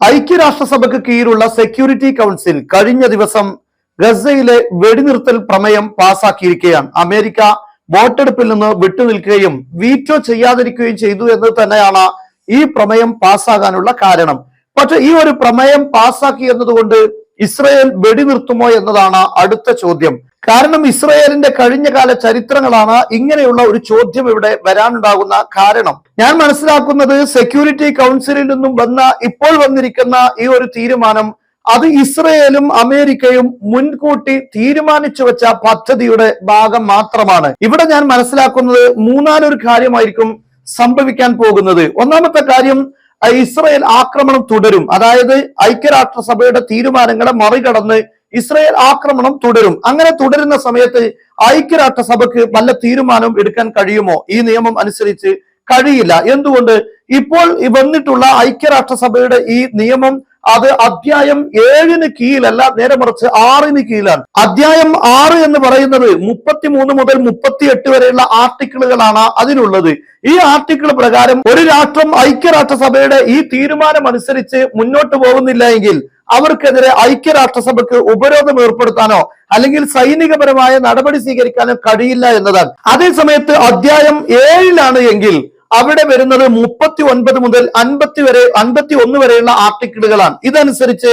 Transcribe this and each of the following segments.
ഐക്യരാഷ്ട്രസഭയ്ക്ക് കീഴിലുള്ള security council കഴിഞ്ഞ ദിവസം ഗസയിലെ വെടിനിർത്തൽ പ്രമേയം പാസാക്കിയിരിക്കുകയാണ്. അമേരിക്ക വോട്ടെടുപ്പിൽ നിന്ന് വിട്ടുനിൽക്കുകയും വീറ്റോ ചെയ്യാതിരിക്കുകയും ചെയ്തു എന്ന് തന്നെയാണ് ഈ പ്രമേയം പാസ്സാകാനുള്ള കാരണം. പക്ഷെ ഈ ഒരു പ്രമേയം പാസ്സാക്കി എന്നതുകൊണ്ട് ഇസ്രയേൽ വെടിനിർത്തുമോ എന്നതാണ് അടുത്ത ചോദ്യം. കാരണം ഇസ്രയേലിന്റെ കഴിഞ്ഞ കാല ചരിത്രങ്ങളാണ് ഇങ്ങനെയുള്ള ഒരു ചോദ്യം ഇവിടെ വരാനുണ്ടാകുന്ന കാരണം. ഞാൻ മനസ്സിലാക്കുന്നത് സെക്യൂരിറ്റി കൗൺസിലിൽ നിന്നും വന്ന ഇപ്പോൾ വന്നിരിക്കുന്ന ഈ ഒരു തീരുമാനം അത് ഇസ്രയേലും അമേരിക്കയും മുൻകൂട്ടി തീരുമാനിച്ചു വെച്ച പദ്ധതിയുടെ ഭാഗം മാത്രമാണ്. ഇവിടെ ഞാൻ മനസ്സിലാക്കുന്നത് മൂന്നാലൊരു കാര്യമായിരിക്കും സംഭവിക്കാൻ പോകുന്നത്. ഒന്നാമത്തെ കാര്യം ഇസ്രയേൽ ആക്രമണം തുടരും. അതായത് ഐക്യരാഷ്ട്രസഭയുടെ തീരുമാനങ്ങളെ മറികടന്ന് ഇസ്രയേൽ ആക്രമണം തുടരും. അങ്ങനെ തുടരുന്ന സമയത്ത് ഐക്യരാഷ്ട്രസഭയ്ക്ക് വല്ല തീരുമാനവും എടുക്കാൻ കഴിയുമോ? ഈ നിയമം അനുസരിച്ച് കഴിയില്ല. എന്തുകൊണ്ട്? ഇപ്പോൾ വന്നിട്ടുള്ള ഐക്യരാഷ്ട്രസഭയുടെ ഈ നിയമം അത് അധ്യായം ഏഴിന് കീഴിലല്ല നേരെ മറിച്ച് ആറിന് കീഴിലാണ്. അധ്യായം ആറ് എന്ന് പറയുന്നത് മുപ്പത്തിമൂന്ന് മുതൽ മുപ്പത്തി എട്ട് വരെയുള്ള ആർട്ടിക്കിളുകളാണ് അതിനുള്ളത്. ഈ ആർട്ടിക്കിൾ പ്രകാരം ഒരു രാഷ്ട്രം ഐക്യരാഷ്ട്രസഭയുടെ ഈ തീരുമാനം അനുസരിച്ച് മുന്നോട്ട് പോകുന്നില്ല എങ്കിൽ അവർക്കെതിരെ ഐക്യരാഷ്ട്രസഭയ്ക്ക് ഉപരോധം ഏർപ്പെടുത്താനോ അല്ലെങ്കിൽ സൈനികപരമായ നടപടി സ്വീകരിക്കാനോ കഴിയില്ല എന്നതാണ്. അതേസമയത്ത് അധ്യായം ഏഴിലാണ് എങ്കിൽ അവിടെ വരുന്നത് മുപ്പത്തി ഒൻപത് മുതൽ അൻപത്തി വരെ അൻപത്തി ഒന്ന് വരെയുള്ള ആർട്ടിക്കിളുകളാണ്. ഇതനുസരിച്ച്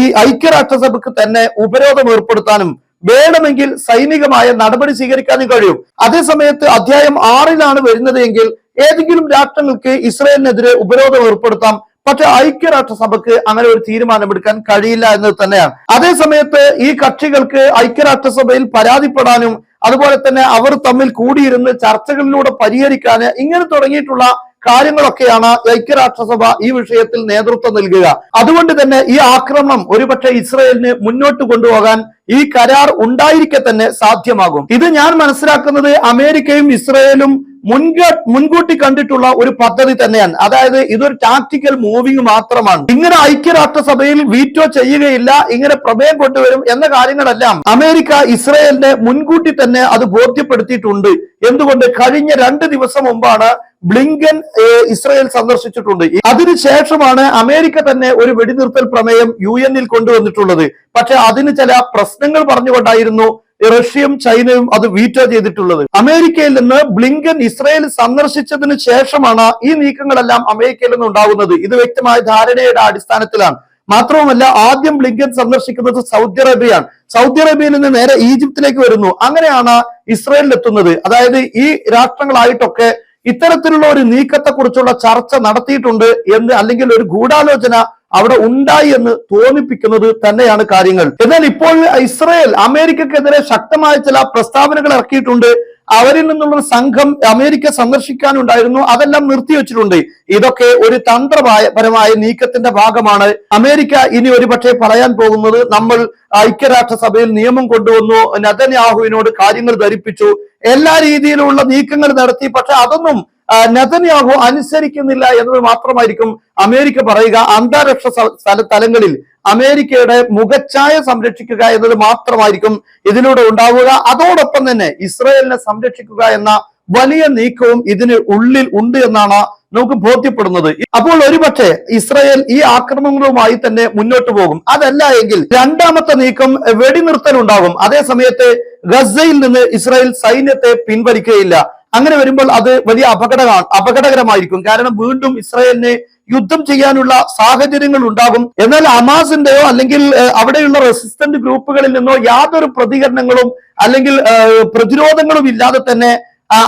ഈ ഐക്യരാഷ്ട്രസഭയ്ക്ക് തന്നെ ഉപരോധം ഏർപ്പെടുത്താനും വേണമെങ്കിൽ സൈനികമായ നടപടി സ്വീകരിക്കാനും കഴിയും. അതേസമയത്ത് അധ്യായം ആറിലാണ് വരുന്നത് എങ്കിൽ ഏതെങ്കിലും രാഷ്ട്രങ്ങൾക്ക് ഇസ്രയേലിനെതിരെ ഉപരോധം ഏർപ്പെടുത്താം. പക്ഷെ ഐക്യരാഷ്ട്രസഭയ്ക്ക് അങ്ങനെ ഒരു തീരുമാനമെടുക്കാൻ കഴിയില്ല എന്നത് തന്നെയാണ്. അതേസമയത്ത് ഈ കക്ഷികൾക്ക് ഐക്യരാഷ്ട്രസഭയിൽ പരാതിപ്പെടാനും അതുപോലെ തന്നെ അവർ തമ്മിൽ കൂടിയിരുന്ന് ചർച്ചകളിലൂടെ പരിഹരിക്കാൻ ഇങ്ങനെ തുടങ്ങിയിട്ടുള്ള കാര്യങ്ങളൊക്കെയാണ് ഐക്യരാഷ്ട്രസഭ ഈ വിഷയത്തിൽ നേതൃത്വം നൽകുക. അതുകൊണ്ട് തന്നെ ഈ ആക്രമണം ഒരുപക്ഷെ ഇസ്രയേലിന് മുന്നോട്ട് കൊണ്ടുപോകാൻ ഈ കരാർ ഉണ്ടായിരിക്കെ തന്നെ സാധ്യമാകും. ഇത് ഞാൻ മനസ്സിലാക്കുന്നത് അമേരിക്കയും ഇസ്രയേലും മുൻക മുൻകൂട്ടി കണ്ടിട്ടുള്ള ഒരു പദ്ധതി തന്നെയാണ്. അതായത് ഇതൊരു ടാക്ടിക്കൽ മൂവിങ് മാത്രമാണ്. ഇങ്ങനെ ഐക്യരാഷ്ട്രസഭയിൽ വീറ്റോ ചെയ്യുകയില്ല ഇങ്ങനെ പ്രമേയം കൊണ്ടുവരും എന്ന കാര്യങ്ങളെല്ലാം അമേരിക്ക ഇസ്രയേലിനെ മുൻകൂട്ടി തന്നെ അത് ബോധ്യപ്പെടുത്തിയിട്ടുണ്ട്. എന്തുകൊണ്ട്? കഴിഞ്ഞ രണ്ട് ദിവസം മുമ്പാണ് ബ്ലിങ്കൻ ഇസ്രയേൽ സന്ദർശിച്ചിട്ടുണ്ട്. അതിനുശേഷമാണ് അമേരിക്ക തന്നെ ഒരു വെടിനിർത്തൽ പ്രമേയം യു എന്നിൽ കൊണ്ടുവന്നിട്ടുള്ളത്. പക്ഷെ അതിന് ചില പ്രശ്നങ്ങൾ പറഞ്ഞുകൊണ്ടായിരുന്നു റഷ്യയും ചൈനയും അത് വീറ്റോ ചെയ്തിട്ടുള്ളത്. അമേരിക്കയിൽ നിന്ന് ബ്ലിങ്കൻ ഇസ്രയേൽ സന്ദർശിച്ചതിന് ശേഷമാണ് ഈ നീക്കങ്ങളെല്ലാം അമേരിക്കയിൽ നിന്ന് ഉണ്ടാകുന്നത്. ഇത് വ്യക്തമായ ധാരണയുടെ അടിസ്ഥാനത്തിലാണ്. മാത്രവുമല്ല ആദ്യം ബ്ലിങ്കൻ സന്ദർശിക്കുന്നത് സൗദി അറേബ്യയാണ്. സൗദി അറേബ്യയിൽ നിന്ന് നേരെ ഈജിപ്തിലേക്ക് വരുന്നു. അങ്ങനെയാണ് ഇസ്രയേലിൽ എത്തുന്നത്. അതായത് ഈ രാഷ്ട്രങ്ങളായിട്ടൊക്കെ ഇത്തരത്തിലുള്ള ഒരു നീക്കത്തെക്കുറിച്ചുള്ള ചർച്ച നടത്തിയിട്ടുണ്ട് എന്ന് അല്ലെങ്കിൽ ഒരു ഗൂഢാലോചന അവിടെ ഉണ്ടായി എന്ന് തോന്നിപ്പിക്കുന്നത് തന്നെയാണ് കാര്യങ്ങൾ. എന്നാൽ ഇപ്പോൾ ഇസ്രയേൽ അമേരിക്കക്കെതിരെ ശക്തമായ ചില പ്രസ്താവനകൾ ഇറക്കിയിട്ടുണ്ട്. അവരിൽ നിന്നുള്ള ഒരു സംഘം അമേരിക്ക സന്ദർശിക്കാനുണ്ടായിരുന്നു. അതെല്ലാം നിർത്തിവെച്ചിട്ടുണ്ട് ഇതൊക്കെ ഒരു തന്ത്രപരമായ നീക്കത്തിന്റെ ഭാഗമാണ്. അമേരിക്ക ഇനി ഒരുപക്ഷെ പറയാൻ പോകുന്നത് നമ്മൾ ഐക്യരാഷ്ട്രസഭയിൽ നിയമം കൊണ്ടുവന്നു. നതന്യാഹുവിനോട് കാര്യങ്ങൾ ധരിപ്പിച്ചു. എല്ലാ രീതിയിലുള്ള നീക്കങ്ങൾ നടത്തി. പക്ഷെ അതൊന്നും നതന്യാഹു അനുസരിക്കുന്നില്ല എന്നത് മാത്രമായിരിക്കും അമേരിക്ക പറയുക. അന്താരാഷ്ട്ര തലങ്ങളിൽ അമേരിക്കയുടെ മുഖച്ഛായ സംരക്ഷിക്കുക എന്നത് മാത്രമായിരിക്കും ഇതിലൂടെ ഉണ്ടാവുക. അതോടൊപ്പം തന്നെ ഇസ്രയേലിനെ സംരക്ഷിക്കുക എന്ന വലിയ നീക്കവും ഇതിന് ഉള്ളിൽ ഉണ്ട് എന്നാണ് നമുക്ക് ബോധ്യപ്പെടുന്നത്. അപ്പോൾ ഒരുപക്ഷെ ഇസ്രയേൽ ഈ ആക്രമണങ്ങളുമായി തന്നെ മുന്നോട്ട് പോകും. അതല്ല എങ്കിൽ രണ്ടാമത്തെ നീക്കം വെടിനിർത്തൽ ഉണ്ടാകും. അതേ സമയത്ത് ഗസയിൽ നിന്ന് ഇസ്രായേൽ സൈന്യത്തെ പിൻവലിക്കുകയില്ല. അങ്ങനെ വരുമ്പോൾ അത് വലിയ അപകട അപകടകരമായിരിക്കും. കാരണം വീണ്ടും ഇസ്രായേലിന് യുദ്ധം ചെയ്യാനുള്ള സാഹചര്യങ്ങൾ ഉണ്ടാകും. എന്നാൽ ഹമാസിന്റെയോ അല്ലെങ്കിൽ അവിടെയുള്ള റെസിസ്റ്റന്റ് ഗ്രൂപ്പുകളിൽ നിന്നോ യാതൊരു പ്രതികരണങ്ങളും അല്ലെങ്കിൽ പ്രതിരോധങ്ങളും ഇല്ലാതെ തന്നെ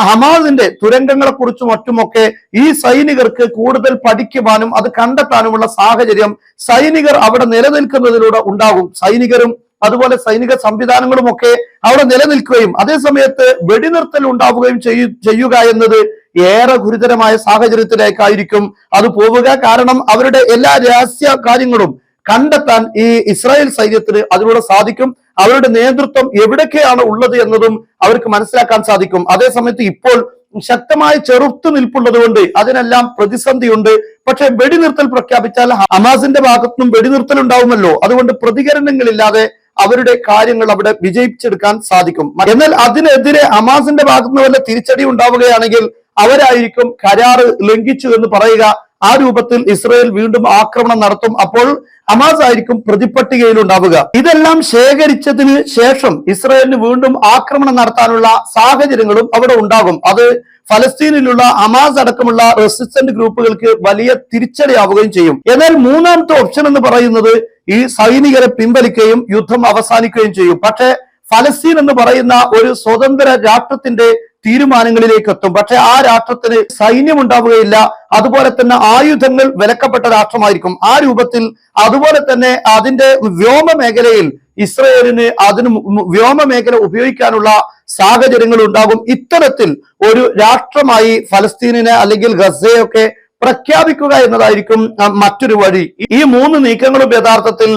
ഹമാസിന്റെ തുരങ്കങ്ങളെ കുറിച്ചും മറ്റുമൊക്കെ ഈ സൈനികർക്ക് കൂടുതൽ പഠിക്കുവാനും അത് കണ്ടെത്താനുമുള്ള സാഹചര്യം സൈനികർ അവിടെ നിലനിൽക്കുന്നതിലൂടെ ഉണ്ടാകും. സൈനികരും അതുപോലെ സൈനിക സംവിധാനങ്ങളും ഒക്കെ അവിടെ നിലനിൽക്കുകയും അതേ സമയത്ത് വെടിനിർത്തൽ ഉണ്ടാവുകയും ചെയ്യു ചെയ്യുക എന്നത് ഏറെ ഗുരുതരമായ സാഹചര്യത്തിലേക്കായിരിക്കും അത് പോവുക. കാരണം അവരുടെ എല്ലാ രഹസ്യ കാര്യങ്ങളും കണ്ടെത്താൻ ഈ ഇസ്രായേൽ സൈന്യത്തിന് അതിലൂടെ സാധിക്കും. അവരുടെ നേതൃത്വം എവിടൊക്കെയാണ് ഉള്ളത് എന്നതും അവർക്ക് മനസ്സിലാക്കാൻ സാധിക്കും. അതേസമയത്ത് ഇപ്പോൾ ശക്തമായ ചെറുത്തു നിൽപ്പുള്ളത് കൊണ്ട് അതിനെല്ലാം പ്രതിസന്ധിയുണ്ട്. പക്ഷെ വെടിനിർത്തൽ പ്രഖ്യാപിച്ചാൽ ഹമാസിന്റെ ഭാഗത്തുനിന്നും വെടിനിർത്തൽ ഉണ്ടാവുമല്ലോ. അതുകൊണ്ട് പ്രതികരണങ്ങളില്ലാതെ അവരുടെ കാര്യങ്ങൾ അവിടെ വിജയിച്ചെടുക്കാൻ സാധിക്കും. എന്നാൽ അതിനെതിരെ ഹമാസിന്റെ ഭാഗത്തുനിന്ന് വല്ല തിരിച്ചടി ഉണ്ടാവുകയാണെങ്കിൽ അവരായിരിക്കും കരാറ് ലംഘിച്ചു എന്ന് പറയുക. ആ രൂപത്തിൽ ഇസ്രയേൽ വീണ്ടും ആക്രമണം നടത്തും. അപ്പോൾ ഹമാസ് ആയിരിക്കും പ്രതിപട്ടികയിൽ ഉണ്ടാവുക. ഇതെല്ലാം ശേഖരിച്ചതിന് ശേഷം ഇസ്രയേലിന് വീണ്ടും ആക്രമണം നടത്താനുള്ള സാഹചര്യങ്ങളും അവിടെ ഉണ്ടാകും. അത് ഫലസ്തീനിലുള്ള ഹമാസ് അടക്കമുള്ള റെസിസ്റ്റന്റ് ഗ്രൂപ്പുകൾക്ക് വലിയ തിരിച്ചടിയാവുകയും ചെയ്യും. എന്നാൽ മൂന്നാമത്തെ ഓപ്ഷൻ എന്ന് പറയുന്നത് ഈ സൈനികരെ പിൻവലിക്കുകയും യുദ്ധം അവസാനിക്കുകയും ചെയ്യും. പക്ഷേ ഫലസ്തീൻ എന്ന് പറയുന്ന ഒരു സ്വതന്ത്ര രാഷ്ട്രത്തിന്റെ തീരുമാനങ്ങളിലേക്ക് എത്തും. പക്ഷെ ആ രാഷ്ട്രത്തിന് സൈന്യം ഉണ്ടാവുകയില്ല അതുപോലെ തന്നെ ആയുധങ്ങൾ വിലക്കപ്പെട്ട രാഷ്ട്രമായിരിക്കും. ആ രൂപത്തിൽ അതുപോലെ തന്നെ അതിന്റെ വ്യോമ മേഖലയിൽ ഇസ്രയേലിന് അതിന് വ്യോമ മേഖല ഉപയോഗിക്കാനുള്ള സാഹചര്യങ്ങൾ ഉണ്ടാകും. ഇത്തരത്തിൽ ഒരു രാഷ്ട്രമായി ഫലസ്തീനിനെ അല്ലെങ്കിൽ ഗസയൊക്കെ പ്രഖ്യാപിക്കുക എന്നതായിരിക്കും മറ്റൊരു വഴി. ഈ മൂന്ന് നീക്കങ്ങളും യഥാർത്ഥത്തിൽ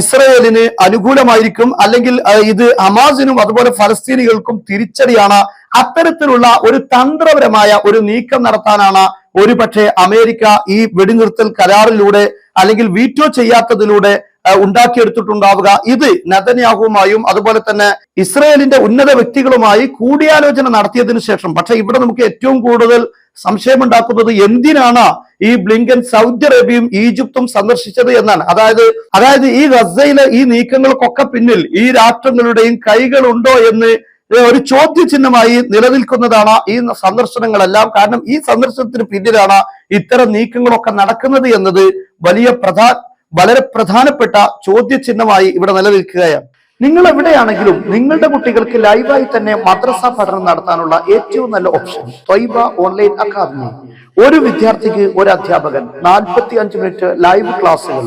ഇസ്രയേലിന് അനുകൂലമായിരിക്കും. അല്ലെങ്കിൽ ഇത് ഹമാസിനും അതുപോലെ ഫലസ്തീനികൾക്കും തിരിച്ചടിയാണ് അത്തരത്തിലുള്ള ഒരു തന്ത്രപരമായ ഒരു നീക്കം നടത്താനാണ് ഒരുപക്ഷെ അമേരിക്ക ഈ വെടിനിർത്തൽ കരാറിലൂടെ അല്ലെങ്കിൽ വീറ്റോ ചെയ്യാത്തതിലൂടെ ഉണ്ടാക്കിയെടുത്തിട്ടുണ്ടാവുക. ഇത് നദന്യാഹുവുമായും അതുപോലെ തന്നെ ഇസ്രയേലിന്റെ ഉന്നത വ്യക്തികളുമായി കൂടിയാലോചന നടത്തിയതിനു ശേഷം പക്ഷെ ഇവിടെ നമുക്ക് ഏറ്റവും കൂടുതൽ സംശയമുണ്ടാക്കുന്നത് എന്തിനാണ് ഈ ബ്ലിങ്കൻ സൗദി അറേബ്യയും ഈജിപ്തും സന്ദർശിച്ചത് എന്നാണ്. അതായത് അതായത് ഈ ഗസയിലെ ഈ നീക്കങ്ങൾക്കൊക്കെ പിന്നിൽ ഈ രാഷ്ട്രങ്ങളുടെയും കൈകളുണ്ടോ എന്ന് ഒരു ചോദ്യചിഹ്നമായി നിലനിൽക്കുന്നതാണ് ഈ സന്ദർശനങ്ങളെല്ലാം. കാരണം ഈ സന്ദർശനത്തിന് പിന്നിലാണ് ഇത്തരം നീക്കങ്ങളൊക്കെ നടക്കുന്നത് എന്നത് വലിയ പ്രധാന വളരെ പ്രധാനപ്പെട്ട ചോദ്യചിഹ്നമായി ഇവിടെ നിലനിൽക്കുകയാണ്. നിങ്ങൾ എവിടെയാണെങ്കിലും നിങ്ങളുടെ കുട്ടികൾക്ക് ലൈവായി തന്നെ മദ്രസ പഠനം നടത്താനുള്ള ഏറ്റവും നല്ല ഓപ്ഷൻ ത്വൈബ ഓൺലൈൻ അക്കാദമി. ഒരു വിദ്യാർത്ഥിക്ക് ഒരു അധ്യാപകൻ നാൽപ്പത്തി അഞ്ച് മിനിറ്റ് ലൈവ് ക്ലാസ്സുകൾ